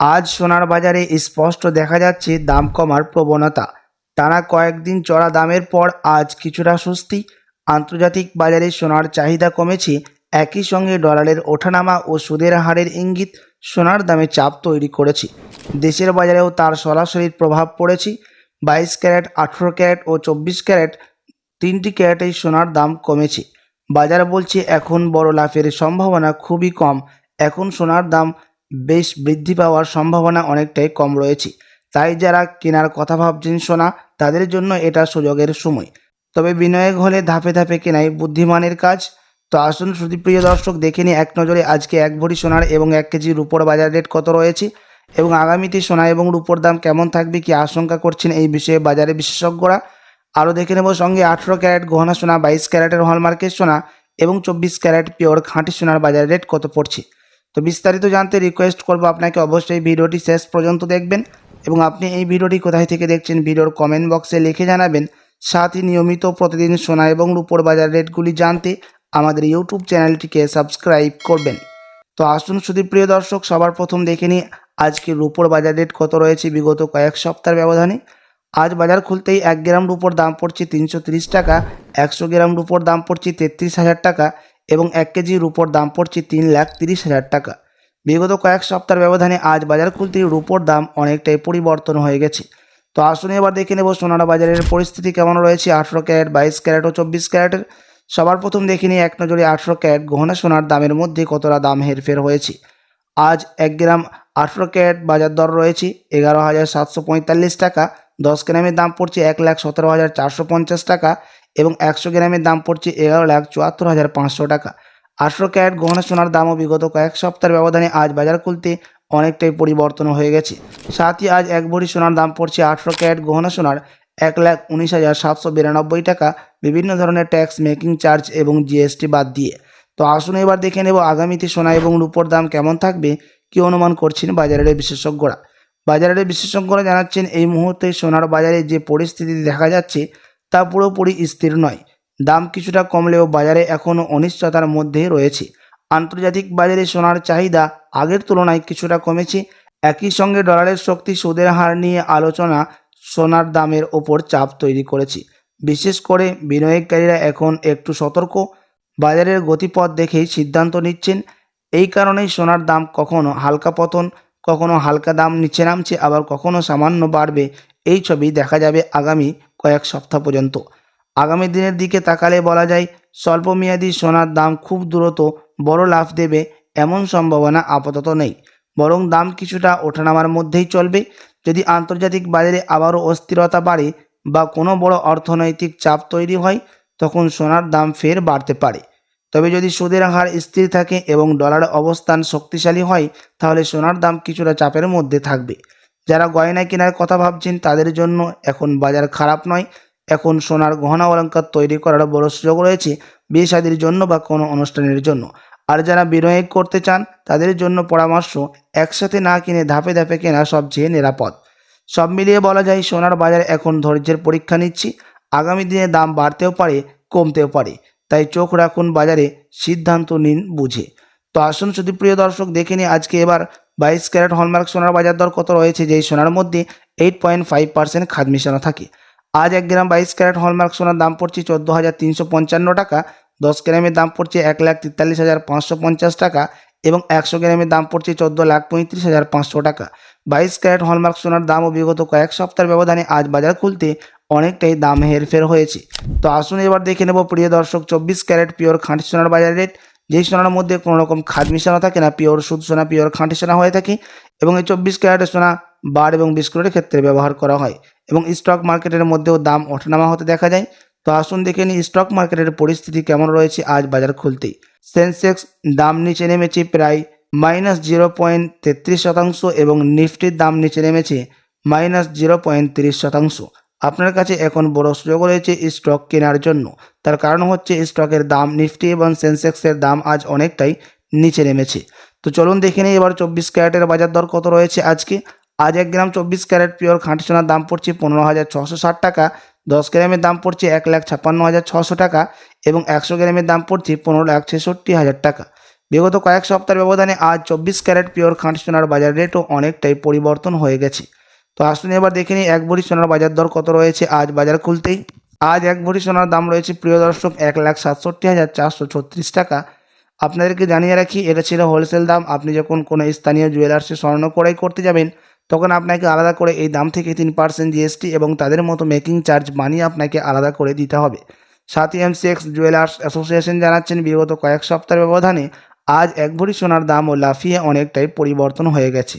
আজ সোনার বাজারে স্পষ্ট দেখা যাচ্ছে দাম কমার প্রবণতা। টানা কয়েকদিন চড়া দামের পর আজ কিছুটা স্বস্তি। আন্তর্জাতিক বাজারে সোনার চাহিদা কমেছে। একই সঙ্গে ডলারের ওঠানামা ও সুদের হারের ইঙ্গিত সোনার দামে চাপ তৈরি করেছে। দেশের বাজারেও তার সরাসরি প্রভাব পড়েছে। বাইশ ক্যারেট, আঠেরো ক্যারেট ও চব্বিশ ক্যারেট তিনটি ক্যারেটেই সোনার দাম কমেছে। বাজার বলছে এখন বড় লাভের সম্ভাবনা খুবই কম। এখন সোনার দাম বেশ বৃদ্ধি পাওয়ার সম্ভাবনা অনেকটাই কম রয়েছে। তাই যারা কেনার কথা ভাবছেন সোনা, তাদের জন্য এটা সুযোগের সময়। তবে বিনিয়োগ হলে ধাপে ধাপে কেনাই বুদ্ধিমানের কাজ। তো আসুন শুধু প্রিয় দর্শক, দেখে নিই এক নজরে আজকে এক ভরি সোনার এবং এক কেজি রুপোর বাজার রেট কত রয়েছে এবং আগামীতে সোনা এবং রুপোর দাম কেমন থাকবে কি আশঙ্কা করছেন এই বিষয়ে বাজারে বিশেষজ্ঞরা। আরও দেখে নেব সঙ্গে আঠেরো ক্যারেট গহনা সোনা, বাইশ ক্যারেটের হলমার্কের সোনা এবং চব্বিশ ক্যারেট পিওর খাঁটি সোনার বাজার রেট কত পড়ছে। তো বিস্তারিত জানতে রিকোয়েস্ট করব আপনাকে। অবশ্যই ভিডিওটি শেষ পর্যন্ত দেখবেন এবং আপনি এই ভিডিওটি কোথায় থেকে দেখছেন ভিডিওর কমেন্ট বক্সে লিখে জানাবেন। সাথে নিয়মিত প্রতিদিন সোনা এবং রূপোর বাজার রেটগুলি জানতে আমাদের ইউটিউব চ্যানেলটিকে সাবস্ক্রাইব করবেন। তো আসুন শুধু প্রিয় দর্শক, সবার প্রথম দেখে নিই আজকে রূপোর বাজার রেট কত রয়েছে বিগত কয়েক সপ্তাহের ব্যবধানে। আজ বাজার খুলতেই এক গ্রাম রূপোর দাম পড়ছে তিনশো টাকা, একশো গ্রাম রূপোর দাম পড়ছে তেত্রিশ হাজার টাকা এবং এক কেজি রুপোর দাম পড়ছে তিন লাখ তিরিশ হাজার টাকা। বিগত কয়েক সপ্তাহের ব্যবধানে আজ বাজার খুলতেই রুপোর দাম অনেকটাই পরিবর্তন হয়ে গেছে। তো আসুন এবার দেখে নেব সোনার বাজারের পরিস্থিতি কেমন রয়েছে। আঠেরো ক্যারেট, বাইশ ক্যারেট ও চব্বিশ ক্যারেটের সবার প্রথম দেখে নিই এক নজরে আঠেরো ক্যারেট গহনা সোনার দামের মধ্যে কতটা দাম হেরফের হয়েছে। আজ এক গ্রাম আঠেরো ক্যারেট বাজার দর রয়েছে এগারো হাজার সাতশো পঁয়তাল্লিশ টাকা। দশ গ্রামের দাম পড়ছে এক লাখ সতেরো হাজার চারশো পঞ্চাশ টাকা। এবং একশো গ্রামের দাম পড়ছে এগারো লাখ চুয়াত্তর হাজার পাঁচশো টাকা। আঠেরো ক্যারেট গহনা সোনার দামও বিগত কয়েক সপ্তাহের ব্যবধানে আজ বাজার খুলতে অনেকটাই পরিবর্তন হয়ে গেছে। সাথে আজ এক ভরি সোনার দাম পড়ছে আঠেরো ক্যারেট গহনা সোনার এক লাখ উনিশ হাজার সাতশো বিরানব্বই টাকা। বিভিন্ন ধরনের ট্যাক্স, মেকিং চার্জ এবং জিএসটি বাদ দিয়ে। তো আসুন এবার দেখে নেব আগামীতে সোনা এবং রূপোর দাম কেমন থাকবে, কি অনুমান করছেন বাজারের বিশেষজ্ঞরা। বাজারের বিশেষজ্ঞরা জানাচ্ছেন, এই মুহূর্তে সোনার বাজারে যে পরিস্থিতি দেখা যাচ্ছে তা পুরোপুরি স্থির নয়। দাম কিছুটা কমলেও বাজারে এখনও অনিশ্চয়তার মধ্যেই রয়েছে। আন্তর্জাতিক বাজারে সোনার চাহিদা আগের তুলনায় কিছুটা কমেছে। একই সঙ্গে ডলারের শক্তি সুদের হার নিয়ে আলোচনা সোনার দামের ওপর চাপ তৈরি করেছে। বিশেষ করে বিনিয়োগকারীরা এখন একটু সতর্ক। বাজারের গতিপথ দেখেই সিদ্ধান্ত নিচ্ছেন, এই কারণেই সোনার দাম কখনো হালকা পতন, কখনো হালকা দাম নিচে নামছে, আবার কখনো সামান্য বাড়বে। এই ছবি দেখা যাবে আগামী কয়েক সপ্তাহ পর্যন্ত। আগামী দিনের দিকে তাকালে বলা যায়, স্বল্পমেয়াদী সোনার দাম খুব দ্রুত বড় লাভ দেবে এমন সম্ভাবনা আপাতত নেই। বরং দাম কিছুটা ওঠানামার মধ্যেই চলবে। যদি আন্তর্জাতিক বাজারে আবারও অস্থিরতা বাড়ে বা কোনো বড় অর্থনৈতিক চাপ তৈরি হয়, তখন সোনার দাম ফের বাড়তে পারে। তবে যদি সুদের হার স্থির থাকে এবং ডলার অবস্থান শক্তিশালী হয়, তাহলে সোনার দাম কিছুটা চাপের মধ্যে থাকবে। যারা গয়না কেনার কথা ভাবছেন তাদের জন্য এখন বাজার খারাপ নয়। এখন সোনার গহনা অলঙ্কার তৈরি করার বড় সুযোগ রয়েছে বিয়ে শাদির জন্য বা কোনো অনুষ্ঠানের জন্য। আর যারা বিনিয়োগ করতে চান, তাদের জন্য পরামর্শ, একসাথে না কিনে ধাপে ধাপে কেনা সবচেয়ে নিরাপদ। সব মিলিয়ে বলা যায়, সোনার বাজার এখন ধৈর্যের পরীক্ষা নিচ্ছি। আগামী দিনে দাম বাড়তেও পারে, কমতেও পারে। তাই চোখ রাখুন বাজারে, সিদ্ধান্ত নিন বুঝে। তো আসুন শুধু প্রিয় দর্শক, দেখে নিই আজকে এবার বাইশ ক্যারেট হলমার্ক সোনার বাজার দর কত রয়েছে, যেই সোনার মধ্যে এইট পয়েন্ট ফাইভ পার্সেন্ট খাদ মিশানো থাকে। আজ এক গ্রাম বাইশ ক্যারেট হলমার্ক সোনার দাম পড়ছে চোদ্দ হাজার তিনশো পঞ্চান্ন টাকা, দশ গ্রামের দাম পড়ছে এক লাখ তেতাল্লিশ হাজার পাঁচশো পঞ্চাশ টাকা এবং একশো গ্রামের দাম পড়ছে চোদ্দ লাখ পঁয়ত্রিশ হাজার পাঁচশো টাকা। বাইশ ক্যারেট হলমার্ক সোনার দামও বিগত কয়েক সপ্তাহের ব্যবধানে আজ বাজার খুলতে অনেকটাই দাম হেরফের হয়েছে। তো আসুন এবার দেখে নেব প্রিয় দর্শক, চব্বিশ ক্যারেট পিওর খাঁটি সোনার বাজার রেট যেই সোনার মধ্যে কোনো রকম খাদ মিশানো থাকে না পিওর সুদ সোনা পিওর খাঁটি সোনা হয়ে থাকে এবং এই চব্বিশ ক্যারেটের সোনা বার এবং বিস্কুটের ক্ষেত্রে ব্যবহার করা হয় এবং স্টক মার্কেটের মধ্যেও দাম ওঠানামা হতে দেখা যায়। তো আসুন দেখে নিই স্টক মার্কেটের পরিস্থিতি কেমন রয়েছে আজ বাজার খুলতেই। সেন্সেক্স দাম নিচে নেমেছে প্রায় মাইনাস জিরো পয়েন্ট তেত্রিশ শতাংশ এবং নিফটির দাম নিচে নেমেছে মাইনাস জিরো পয়েন্ট তিরিশ শতাংশ। আপনার কাছে এখন বড় সুযোগ রয়েছে স্টক কেনার জন্য। তার কারণ হচ্ছে স্টকের দাম নিফটি এবং সেন্সেক্সের দাম আজ অনেকটাই নিচে নেমেছে। তো চলুন দেখে নিই এবার চব্বিশ ক্যারেটের বাজার দর কত রয়েছে আজকে। আজ এক গ্রাম চব্বিশ ক্যারেট পিওর খাঁটি সোনার দাম পড়ছে পনেরো হাজার ছশো ষাট টাকা। দশ গ্রামের দাম পড়ছে এক লাখ ছাপ্পান্ন হাজার ছশো টাকা এবং একশো গ্রামের দাম পড়ছে পনেরো লাখ ছেষট্টি হাজার টাকা। বিগত কয়েক সপ্তাহের ব্যবধানে আজ চব্বিশ ক্যারেট পিওর খাঁটি সোনার বাজার রেটও অনেকটাই পরিবর্তন হয়ে গেছে। তো আসুন এবার দেখে নিই এক ভরি সোনার বাজার দর কত রয়েছে আজ বাজার খুলতেই। আজ এক ভরি সোনার দাম রয়েছে প্রিয় দর্শক এক লাখ সাতষট্টি হাজার চারশো ছত্রিশ টাকা। আপনাদেরকে জানিয়ে রাখি, এটা ছিল হোলসেল দাম। আপনি যখন কোনো স্থানীয় জুয়েলার্সে স্বর্ণ ক্রয় করতে যাবেন, তখন আপনাকে আলাদা করে এই দাম থেকে তিন পার্সেন্ট জিএসটি এবং তাদের মতো মেকিং চার্জ মানিয়ে আপনাকে আলাদা করে দিতে হবে। সাথী এমসিএক্স জুয়েলার্স অ্যাসোসিয়েশন জানাচ্ছেন, বিগত কয়েক সপ্তাহের ব্যবধানে আজ এক ভরি সোনার দামও লাফিয়ে অনেকটাই পরিবর্তন হয়ে গেছে।